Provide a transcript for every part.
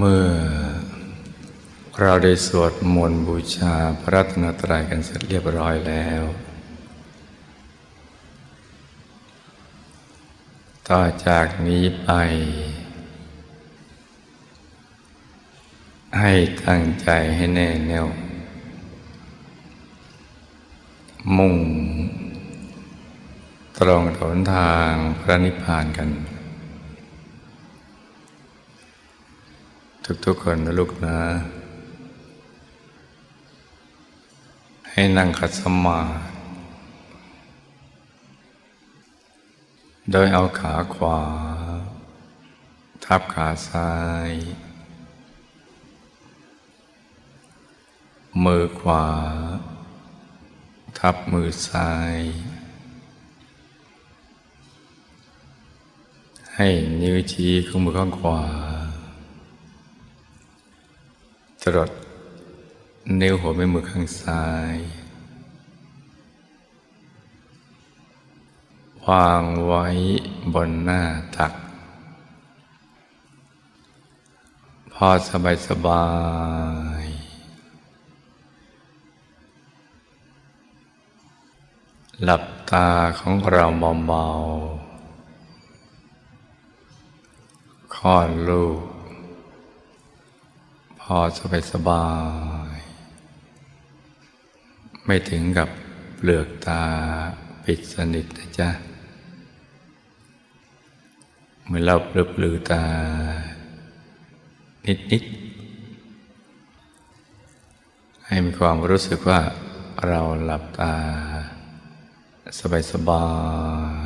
เมื่อเราได้สวดมนต์บูชาพระรัตนตรัยกันเสร็จเรียบร้อยแล้ว ต่อจากนี้ไป ให้ตั้งใจให้แน่แน่วมุ่ง ตรงถนทางพระนิพพานกัน ทุกๆคนนะลูกนะ ให้นั่งขัดสมาธิโดยเอาขาขวา ทับขาซ้าย มือขวา ทับมือซ้าย ให้นิ้วชี้ของมือข้างขวา รดนิ้วหัวแม่มือข้างซ้ายวางไว้บนหน้าตัก พอสบายสบายๆหลับตาของเราเบาๆคลอดลูก พอสบายสบาย ไม่ถึงกับเปลือกตาปิดสนิทนะจ๊ะเมื่อเราเปลือปลือตา นิดๆให้มีความรู้สึกว่าเราหลับตา สบายๆ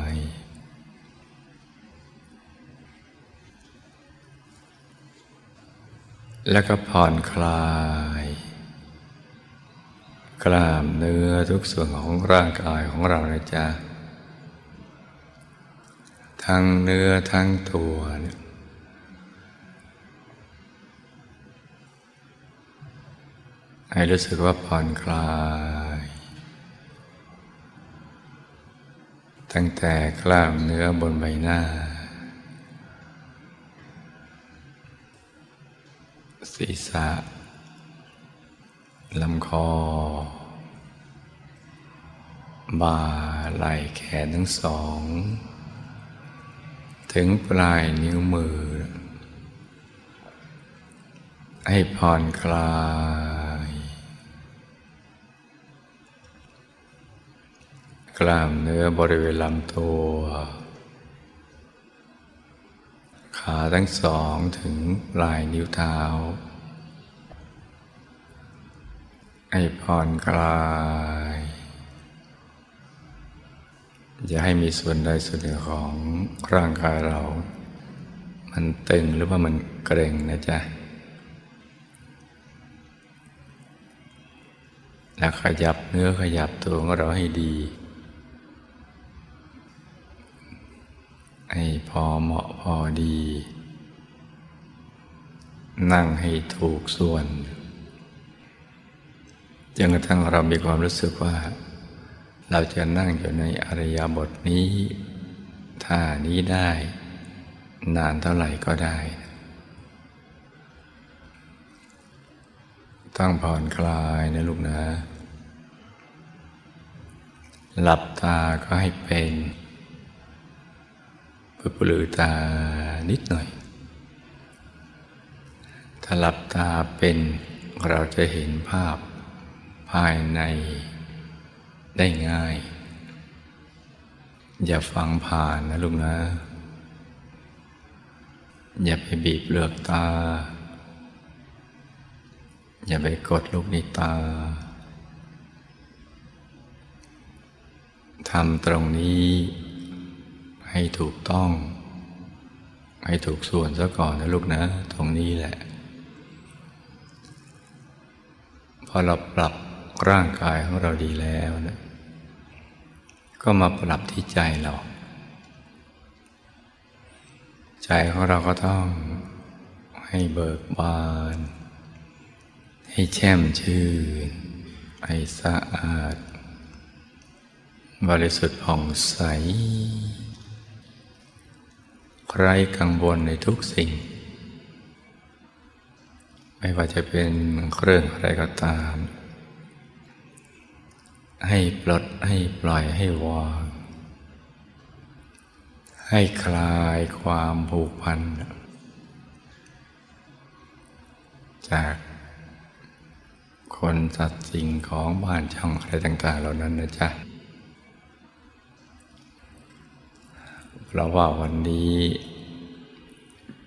แล้วก็ผ่อนคลาย กล้ามเนื้อทุกส่วนของร่างกายของเรานะจ๊ะ ทั้งเนื้อทั้งตัวเนี่ยให้รู้สึกว่าผ่อนคลาย ตั้งแต่กล้ามเนื้อบนใบหน้า ศีรษะลำคอ บ่าไหล่แขนทั้งสอง ถึงปลายนิ้วมือ ให้ผ่อนคลาย กล้ามเนื้อบริเวณลำตัว ขาทั้งสองถึงปลายนิ้วเท้า ให้ผ่อนคลาย อย่าให้มีส่วนใดส่วนหนึ่งของร่างกายเรา มันตึงหรือว่ามันเกร็งนะจ๊ะ แล้วขยับเนื้อขยับตัวของเราให้ดี พอเหมาะพอดี นั่งให้ถูกส่วนจนกระทั่งเรามีความรู้สึกว่า เราจะนั่งอยู่ในอริยบทนี้ท่านี้ได้ นานเท่าไหร่ก็ได้ ตั้งผ่อนคลายนะลูกนะ หลับตาก็ให้เป็น เพื่อปลือตานิดหน่อย ถ้าหลับตาเป็นเราจะเห็นภาพภายในได้ง่าย อย่าฟังผ่านนะลูกนะ อย่าไปบีบเปลือกตา อย่าไปกดลูกในตาทำตรงนี้ ให้ถูกต้อง ให้ถูกส่วนซะก่อนนะลูกนะ ตรงนี้แหละ พอเราปรับร่างกายของเราดีแล้วนะก็มาปรับที่ใจเรา ใจของเราก็ต้องให้เบิกบาน ให้แช่มชื่น ให้สะอาด บริสุทธิ์ผ่องใส ไร้กังวลในทุกสิ่ง ไม่ว่าจะเป็นเครื่องอะไรก็ตาม ให้ปลดให้ปล่อยให้วางให้คลายความผูกพัน จากคนสัตว์สิ่งของบ้านช่องอะไรต่าง ๆ เหล่านั้นนะจ๊ะ เพราะว่าวันนี้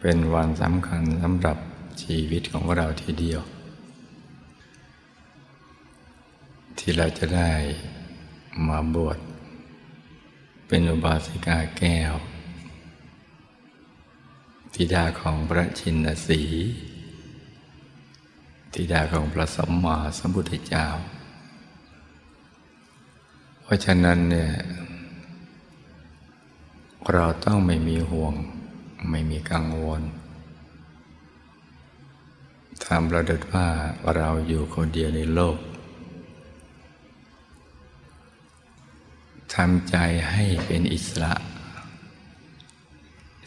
เป็นวันสำคัญสำหรับชีวิตของเราทีเดียว ที่เราจะได้มาบวชเป็นอุบาสิกาแก้วธิดาของพระชินสีธิดาของพระสัมมาสัมพุทธเจ้า เพราะฉะนั้นเนี่ย เราต้องไม่มีห่วง ไม่มีกังวลทำระดุดว่าเราอยู่คนเดียวในโลกทำใจให้เป็นอิสระ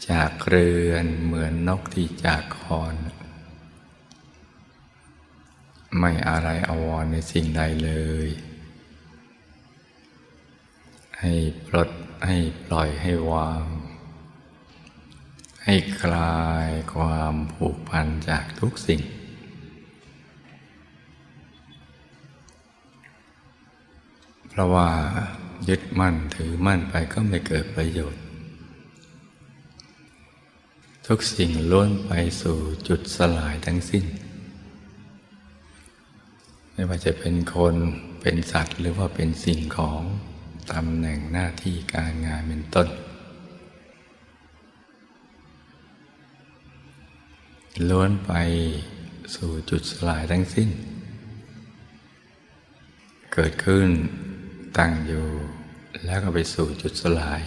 จากเรือนเหมือนนกที่จากคอน ไม่อะไรอาวรในสิ่งใดเลย ให้ปลด ให้ปล่อยให้วาง ให้คลายความผูกพันจากทุกสิ่ง เพราะว่ายึดมั่นถือมั่นไปก็ไม่เกิดประโยชน์ ทุกสิ่งล้วนไปสู่จุดสลายทั้งสิ้น ไม่ว่าจะเป็นคนเป็นสัตว์หรือว่าเป็นสิ่งของ ตำแหน่งหน้าที่การงานเป็นต้น ล้วนไปสู่จุดสลายทั้งสิ้น เกิดขึ้นตั้งอยู่แล้วก็ไปสู่จุดสลาย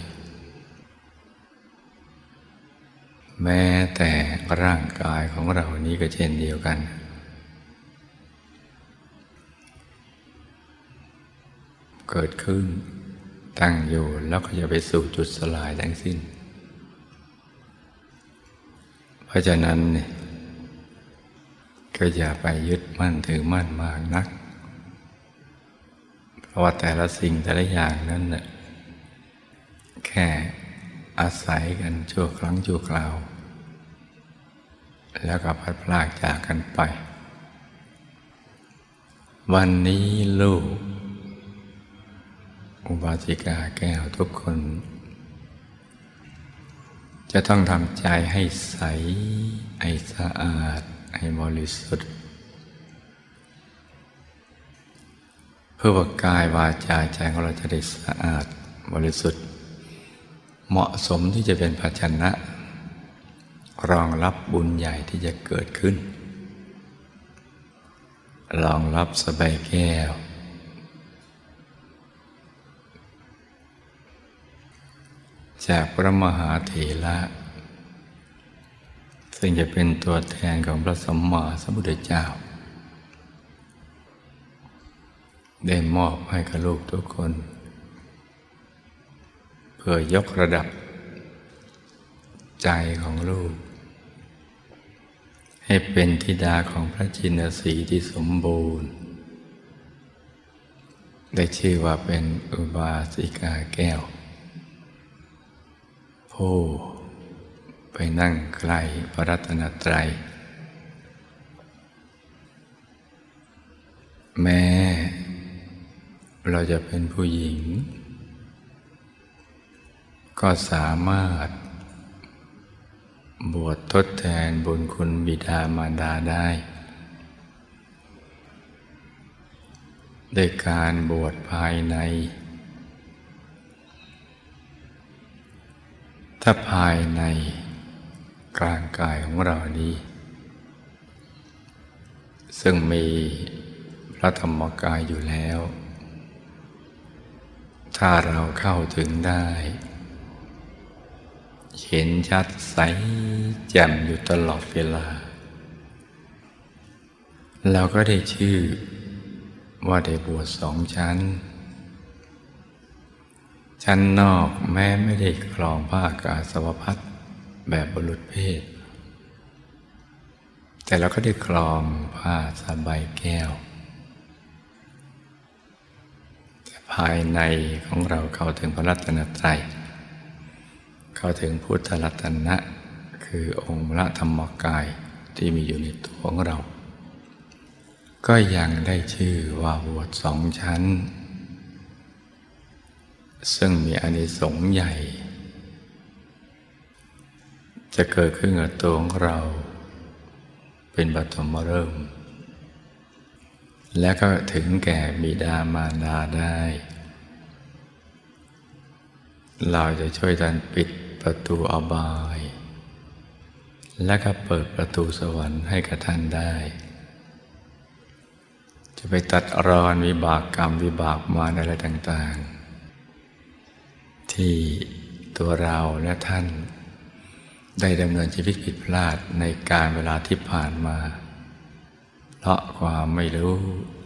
แม้แต่ร่างกายของเรานี้ก็เช่นเดียวกันเกิดขึ้น ตั้งอยู่แล้วก็จะไปสู่จุดสลายทั้งสิ้น เพราะฉะนั้นเนี่ยก็อย่าไปยึดมั่นถือมั่นมากนัก เพราะว่าแต่ละสิ่งแต่ละอย่างนั้นน่ะแค่อาศัยกันชั่วครั้งชั่วคราว แล้วก็พัดพลากจากกันไป วันนี้ลูก อุบาสิกาแก้วทุกคน จะต้องทำใจให้ใส ให้สะอาด ให้บริสุทธิ์ เพื่อว่ากายวาจาใจของเราจะได้สะอาดบริสุทธิ์ เหมาะสมที่จะเป็นภาชนะ รองรับบุญใหญ่ที่จะเกิดขึ้น รองรับสบายแก้ว จากพระมหาเถระซึ่งจะเป็นตัวแทนของพระสมมาสัมพุทธเจ้า ได้มอบให้กับลูกทุกคน เพื่อยกระดับ ใจของลูก ให้เป็นธิดาของพระจินสีที่สมบูรณ์ ได้ชื่อว่าเป็นอุบาสิกาแก้ว ไปนั่งใกล้พระรัตนตรัย แม้เราจะเป็นผู้หญิง ก็สามารถ บวชทดแทนบุญคุณบิดามารดาได้ด้วยการบวชภายใน ถ้าภายในกลางกายของเรานี้ ซึ่งมีพระธรรมกายอยู่แล้ว ถ้าเราเข้าถึงได้ เห็นชัดใสแจ่มอยู่ตลอดเวลา เราก็ได้ชื่อว่าได้บวชสองชั้น ชั้นนอกแม้ไม่ได้ครองผ้ากาสวพัดแบบบุรุษเพศ แต่เราก็ได้คลองผ้าสบายแก้ว แต่ภายในของเราเข้าถึงพระรัตนตรัย เข้าถึงพุทธรัตนะคือองค์พระธรรมกายที่มีอยู่ในตัวของเรา ก็ยังได้ชื่อว่าบวชสองชั้น ซึ่งมีอานิสงส์ใหญ่ จะเกิดขึ้นกับตัวของเรา เป็นปฐมฤกษ์และก็ถึงแก่บิดามารดาได้ เราจะช่วยกันปิดประตูอบาย และก็เปิดประตูสวรรค์ให้กับท่านได้ จะไปตัดรอนวิบากกรรมวิบากมารอะไรต่างๆ ที่ตัวเราและท่าน ได้ดำเนินชีวิตผิดพลาดในการเวลาที่ผ่านมา เพราะความไม่รู้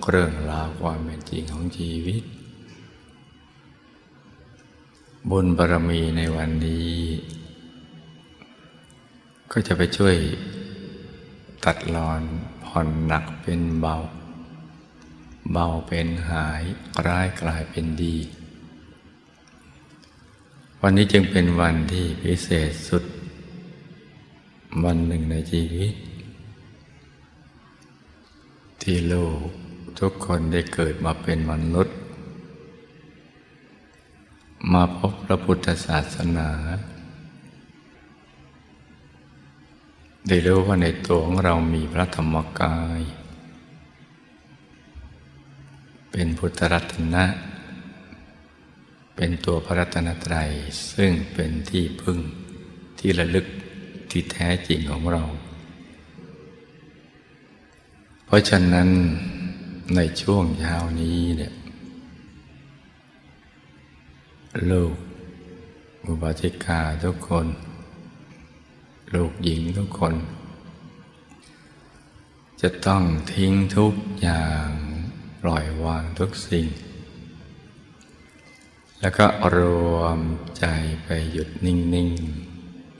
เรื่องราวความเป็นจริงของชีวิต บุญบารมีในวันนี้ ก็จะไปช่วยตัดรอนผ่อนหนักเป็นเบา เบาเป็นหายร้ายกลายเป็นดี วันนี้จึงเป็นวันที่พิเศษสุด วันหนึ่งในชีวิต ที่โลกทุกคนได้เกิดมาเป็นมนุษย์ มาพบพระพุทธศาสนา ได้รู้ว่าในตัวของเรามีพระธรรมกาย เป็นพุทธรัตนะ เป็นตัวพระรัตนตรัยซึ่งเป็นที่พึ่งที่ระลึกที่แท้จริงของเรา เพราะฉะนั้นในช่วงยาวนี้เนี่ยลูกอุบาสิกาทุกคน ลูกหญิงทุกคน จะต้องทิ้งทุกอย่างปล่อยวางทุกสิ่ง แล้วก็รวมใจไปหยุดนิ่ง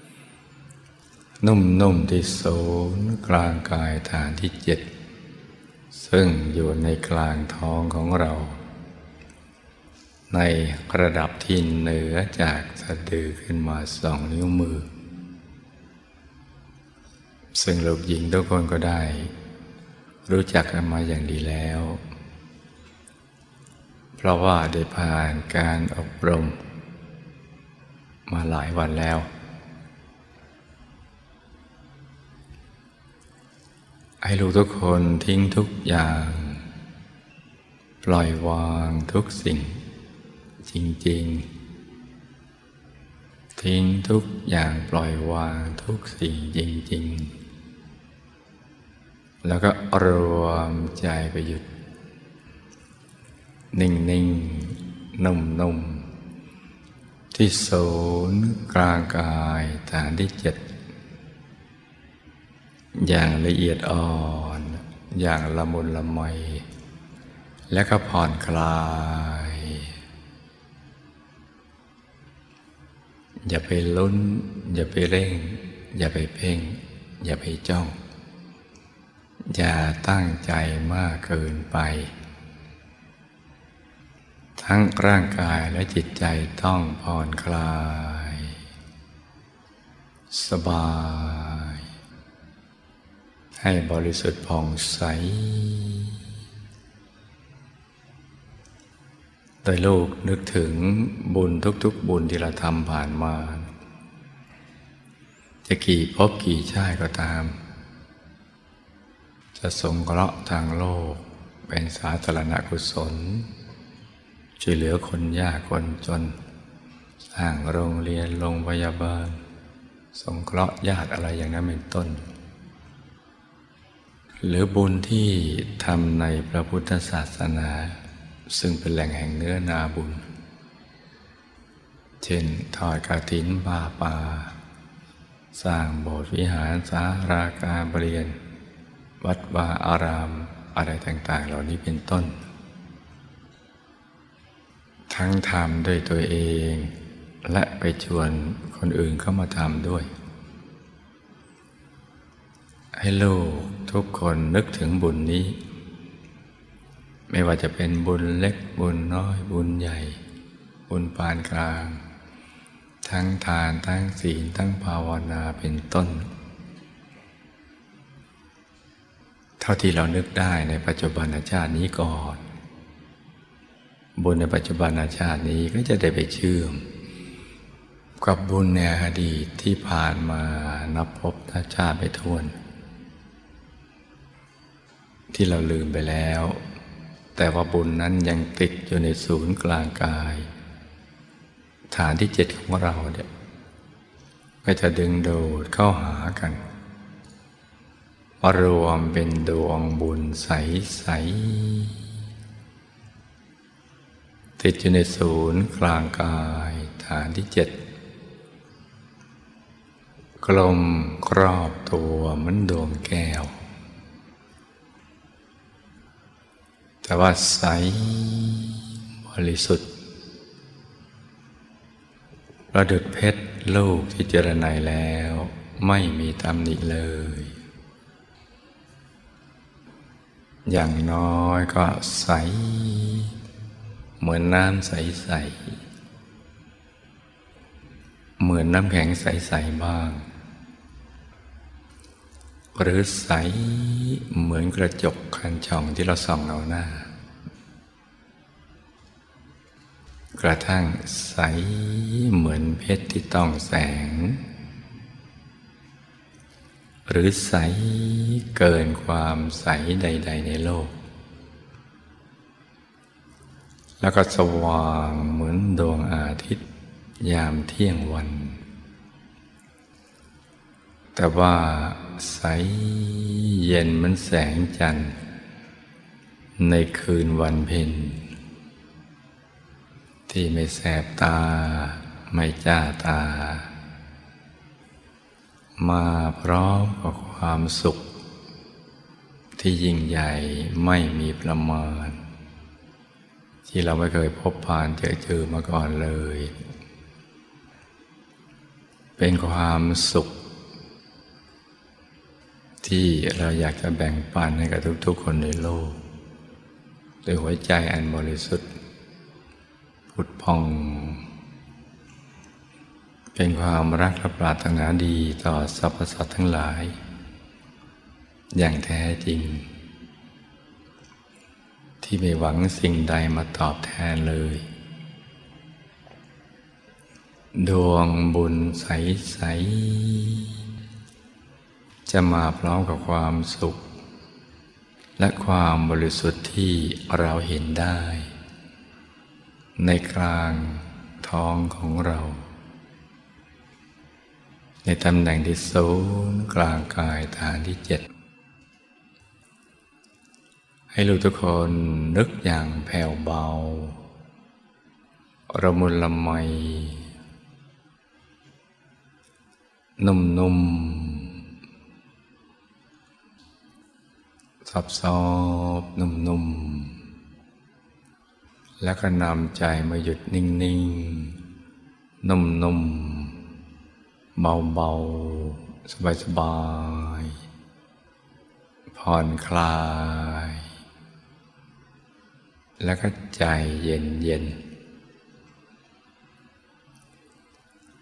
ๆ นุ่ม ๆ ที่ศูนย์กลางกายฐานที่เจ็ดซึ่งอยู่ในกลางท้องของเรา ในระดับที่เหนือจากสะดือขึ้นมาสองนิ้วมือ ซึ่งลูกหญิงทุกคนก็ได้ รู้จักกันมาอย่างดีแล้ว เพราะว่าได้ผ่านการอบรม มาหลายวันแล้ว ให้ลูกทุกคนทิ้งทุกอย่าง ปล่อยวางทุกสิ่ง จริง ๆ ทิ้งทุกอย่างปล่อยวางทุกสิ่งจริง ๆ แล้วก็รวมใจไปหยุด นิ่งๆนุ่มๆที่ศูนย์กลางกายฐานที่เจ็ดอย่างละเอียดอ่อน อย่างละมุนละไมและก็ผ่อนคลาย อย่าไปลุ้น อย่าไปเร่ง อย่าไปเพ่ง อย่าไปจ้อง อย่าตั้งใจมากเกินไป ทั้งร่างกายและจิตใจต้องผ่อนคลาย สบาย ให้บริสุทธิ์ผ่องใส โดยลูกนึกถึงบุญทุกๆ บุญที่เราทำผ่านมา จะกี่ภพกี่ชาติก็ตาม จะสงเคราะห์ทางโลกเป็นสาธารณกุศล ช่วยเหลือคนยากคนจน สร้างโรงเรียนโรงพยาบาล สงเคราะห์ญาติอะไรอย่างนั้นเป็นต้น หรือบุญที่ทำในพระพุทธศาสนา ซึ่งเป็นแหล่งแห่งเนื้อนาบุญ เช่นทอดกระถินบาปา สร้างโบสถ์วิหารสาราการเปลี่ยน วัดวาอารามอะไรต่าง ๆ เหล่านี้เป็นต้น ทั้งทำด้วยตัวเอง และไปชวนคนอื่นเข้ามาทำด้วย ให้ลูกทุกคนนึกถึงบุญนี้ ไม่ว่าจะเป็นบุญเล็กบุญน้อยบุญใหญ่ บุญปานกลาง ทั้งทานทั้งศีลทั้งภาวนาเป็นต้น เท่าที่เรานึกได้ในปัจจุบันชาตินี้ก่อน บุญในปัจจุบันชาตินี้ก็จะได้ไปเชื่อม กับบุญในอดีตที่ผ่านมานับพบชาติไปทวน ที่เราลืมไปแล้ว แต่ว่าบุญนั้นยังติดอยู่ในศูนย์กลางกาย ฐานที่เจ็ดของเราเนี่ยก็จะดึงดูดเข้าหากันรวมเป็นดวงบุญใสๆ ติดอยู่ในศูนย์กลางกายฐานที่เจ็ดกลมครอบตัวเหมือนดวงแก้ว แต่ว่าใสบริสุทธิ์ประดุดเพชรลูกที่เจรไนแล้วไม่มีตำหนิเลย อย่างน้อยก็ใส เหมือนน้ำใส ๆ เหมือนน้ำแข็งใส ๆ บ้าง หรือใสเหมือนกระจกคันช่องที่เราส่องเอาหน้า กระทั่งใสเหมือนเพชรที่ต้องแสง หรือใสเกินความใสใด ๆ ในโลก แล้วก็สว่างเหมือนดวงอาทิตย์ ยามเที่ยงวัน แต่ว่าใสเย็นเหมันแสงจันทร์ ในคืนวันเพ็ญที่ไม่แสบตาไม่จ้าตา มาพร้อมกับความสุข ที่ยิ่งใหญ่ไม่มีประมาณ ที่เราไม่เคยพบผ่านเจอเจอมาก่อนเลย เป็นความสุข ที่เราอยากจะแบ่งปันให้กับทุกๆ คนในโลกด้วยหัวใจอันบริสุทธิ์พุทพอง เป็นความรักและปรารถนาดีต่อสรรพสัตว์ทั้งหลาย อย่างแท้จริง ที่ไม่หวังสิ่งใดมาตอบแทนเลย ดวงบุญใส ๆ จะมาพร้อมกับความสุข และความบริสุทธิ์ที่เราเห็นได้ ในกลางท้องของเรา ในตำแหน่งที่ศูนย์กลางกายฐานที่เจ็ด ให้ลูกทุกคนนึกอย่างแผ่วเบา ระมุนละไม นุ่มๆซับซอบนุ่มๆแล้วก็นำใจมาหยุดนิ่งๆนุ่มๆเบาๆสบายๆผ่อนคลาย แล้วก็ใจเย็นๆ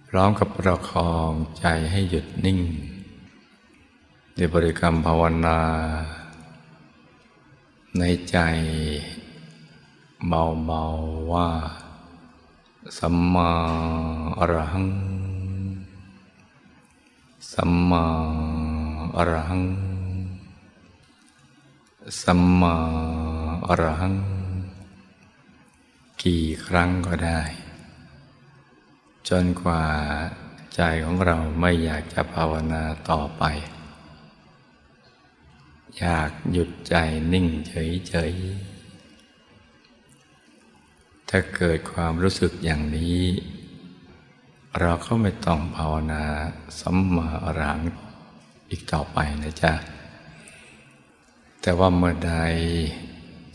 พร้อมกับประคองใจให้หยุดนิ่งด้วยบริกรรมภาวนา ในใจเบาๆว่า สัมมาอรหัง สัมมาอรหัง สัมมาอรหัง กี่ครั้งก็ได้ จนกว่าใจของเราไม่อยากจะภาวนาต่อไป อยากหยุดใจนิ่งเฉยๆ ถ้าเกิดความรู้สึกอย่างนี้ เราก็ไม่ต้องภาวนาสัมมาอรังอีกต่อไปนะจ๊ะ แต่ว่าเมื่อใด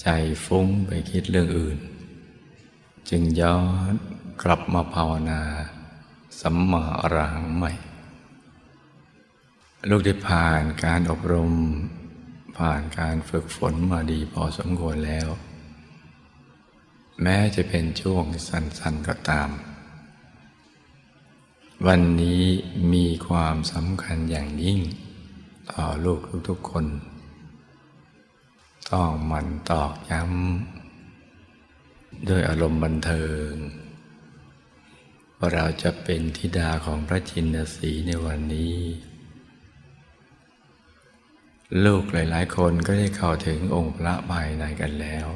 ใจฟุ้งไปคิดเรื่องอื่น จึงย้อนกลับมาภาวนา สัมมาอรหังใหม่ ลูกได้ผ่านการอบรม ผ่านการฝึกฝนมาดีพอสมควรแล้ว แม้จะเป็นช่วงสั้นๆก็ตาม วันนี้มีความสำคัญอย่างยิ่ง ต่อลูกทุกๆคน ต้องหมันตอกย้ำ ด้วยอารมณ์บันเทิง ว่าเราจะเป็นธิดาของพระจินสีในวันนี้ ลูกหลาย ๆ คนก็ได้เข้าถึงองค์พระภายในกันแล้ว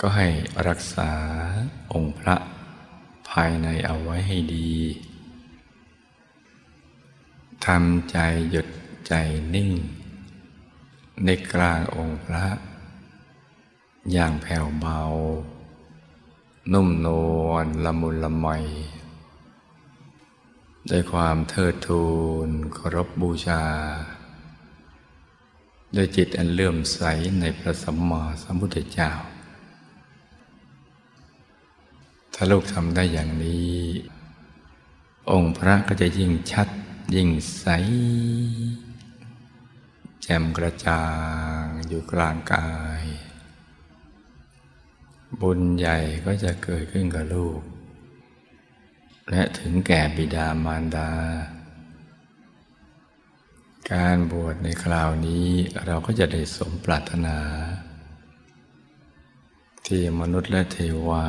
ก็ให้รักษาองค์พระภายในเอาไว้ให้ดีทำใจหยุดใจนิ่ง ในกลางองค์พระ อย่างแผ่วเบา นุ่มนวลละมุนละไมด้วยความเทิดทูนเคารพบบูชา ด้วยจิตอันเลื่อมใสในพระสัมมาสัมพุทธเจ้า ถ้าลูกทำได้อย่างนี้ องค์พระก็จะยิ่งชัดยิ่งใส แจ่มกระจ่างอยู่กลางกาย บุญใหญ่ก็จะเกิดขึ้นกับลูก และถึงแก่บิดามารดา การบวชในคราวนี้เราก็จะได้สมปรารถนา ที่มนุษย์และเทวา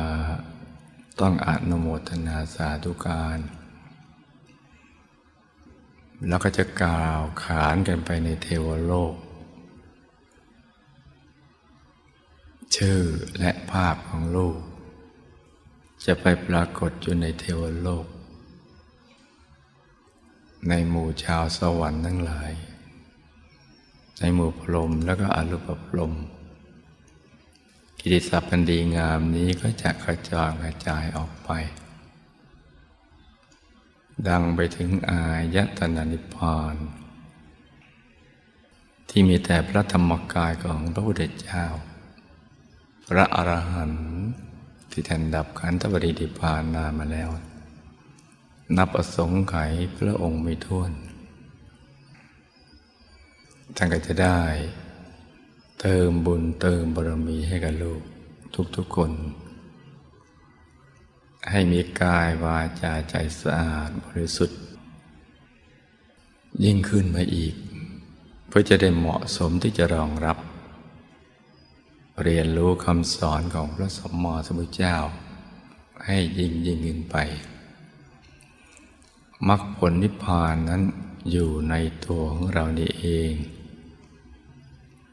ต้องอนุโมทนาสาธุการ แล้วก็จะกล่าวขานกันไปในเทวโลก ชื่อและภาพของลูก จะไปปรากฏอยู่ในเทวโลก ในหมู่ชาวสวรรค์ทั้งหลาย ในหมู่พรหมแล้วก็อรูปพรหมกิติศัพท์พันดีงามนี้ก็จะกระจายกระจายออกไป ดังไปถึงอายตนะนิพพานที่มีแต่พระธรรมกายของพระพุทธเจ้า พระอรหันต์ที่ท่านดับขันธปรินิพานนามาแล้ว นับอสงไขยพระองค์ไม่ท้วน ท่านก็จะได้ เติมบุญเติมบารมีให้กับลูกทุกๆคน ให้มีกายวาจาใจสะอาดบริสุทธิ์ ยิ่งขึ้นมาอีก เพื่อจะได้เหมาะสมที่จะรองรับ เรียนรู้คำสอนของพระสมมสมุทเจ้า ให้ยิ่งยิ่งขึ้นไปมรรคผลนิพพานนั้นอยู่ในตัวของเรานี่เอง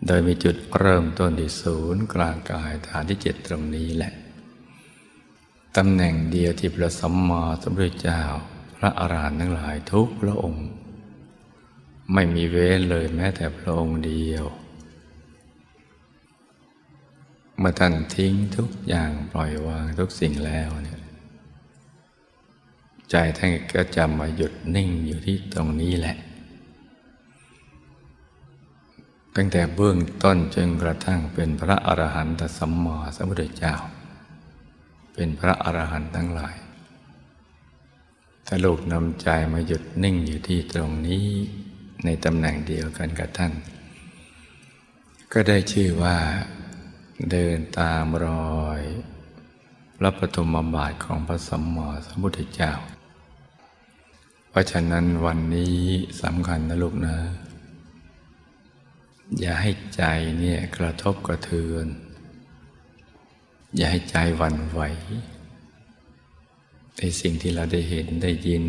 โดยมีจุดเริ่มต้นที่ศูนย์กลางกายฐานที่เจ็ดตรงนี้แหละ ตำแหน่งเดียวที่พระสัมมาสัมพุทธเจ้า พระอารหันต์ทั้งหลายทุกพระองค์ ไม่มีเว้นเลยแม้แต่พระองค์เดียว เมื่อท่านทิ้งทุกอย่างปล่อยวางทุกสิ่งแล้วเนี่ยใจท่านก็จะมาหยุดนิ่งอยู่ที่ตรงนี้แหละ ตั้งแต่เบื้องต้นจนกระทั่งเป็นพระอรหันตสัมมาสัมพุทธเจ้า เป็นพระอรหันต์ทั้งหลายถ้าลูกนำใจมาหยุดนิ่งอยู่ที่ตรงนี้ในตำแหน่งเดียวกันกับท่าน ก็ได้ชื่อว่า เดินตามรอยพระปฐมบาทของพระสัมมาสัมพุทธเจ้า เพราะฉะนั้นวันนี้สำคัญนะลูกนะ อย่าให้ใจเนี่ยกระทบกระเทือน อย่าให้ใจหวั่นไหว ในสิ่งที่เราได้เห็นได้ยิน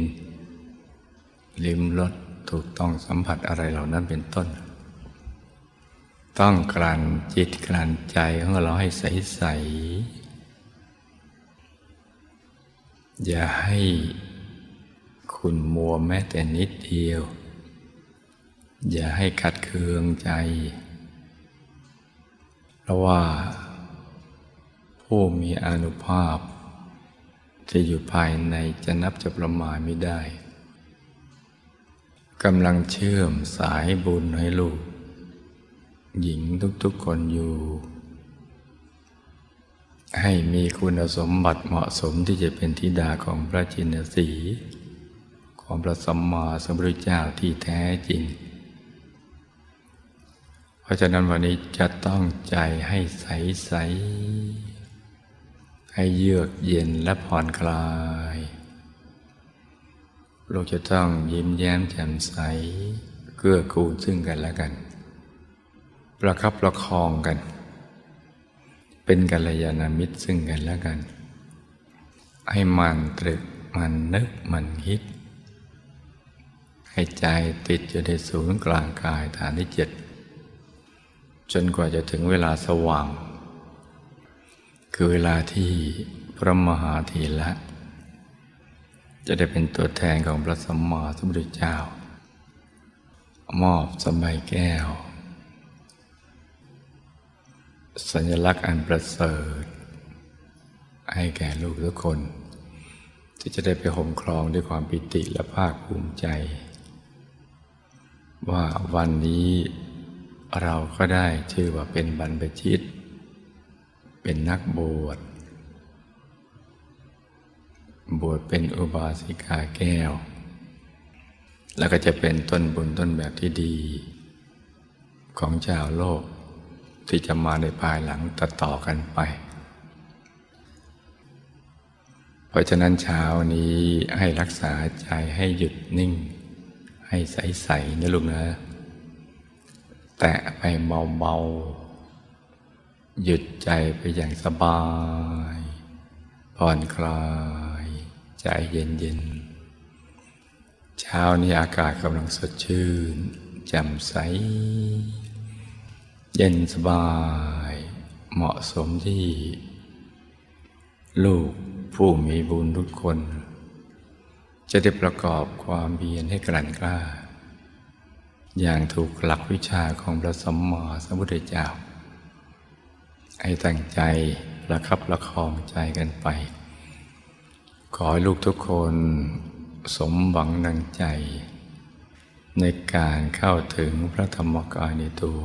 ลิมรสถูกต้องสัมผัสอะไรเหล่านั้นเป็นต้น ต้องกลั่นจิตกลั่นใจของเราให้ใส ๆ อย่าให้คุณมัวแม้แต่นิดเดียว อย่าให้ขัดเคืองใจ เพราะว่า ผู้มีอนุภาพที่อยู่ภายในจะนับจะประมาณไม่ได้กำลังเชื่อมสายบุญให้ลูก หญิงทุกๆคนอยู่ ให้มีคุณสมบัติเหมาะสมที่จะเป็นธิดาของพระจินสีของพระสัมมาสัมพุทธเจ้าที่แท้จริง เพราะฉะนั้นวันนี้จะต้องใจให้ใสใสให้เยือกเย็นและผ่อนคลายเราจะต้องยิ้มแย้มแจ่มใสเกื้อกูลซึ่งกันและกัน ประคับประคองกัน เป็นกัลยาณมิตรซึ่งกันและกัน ให้มันตรึกมันนึกมันคิด ให้ใจติดอยู่ในศูนย์กลางกายฐานที่เจ็ดจนกว่าจะถึงเวลาสว่าง คือเวลาที่พระมหาธีละจะได้เป็นตัวแทนของพระสัมมาสัมพุทธเจ้ามอบสมัยแก้ว สัญลักษณ์อันประเสริฐ ให้แก่ลูกทุกคน ที่จะได้ไปห่มครองด้วยความปิติและภาคภูมิใจ ว่าวันนี้เราก็ได้ชื่อว่าเป็นบรรพชิต เป็นนักบวช บวชเป็นอุบาสิกาแก้ว แล้วก็จะเป็นต้นบุญต้นแบบที่ดี ของชาวโลก ที่จะมาในภายหลังต่อต่อกันไป เพราะฉะนั้นเช้านี้ให้รักษาใจให้หยุดนิ่ง ให้ใสๆนะลูกนะ แตะไปเบาๆ หยุดใจไปอย่างสบาย ผ่อนคลาย ใจเย็นๆ เช้านี้อากาศกำลังสดชื่นแจ่มใส เย็นสบาย เหมาะสมที่ ลูกผู้มีบุญทุกคน จะได้ประกอบความเพียรให้กลั่นกล้า อย่างถูกหลักวิชาของพระสมมาสัมพุทธเจ้า ให้ตั้งใจประคับประคองใจกันไป ขอให้ลูกทุกคนสมหวังดังใจ ในการเข้าถึงพระธรรมกายในตัว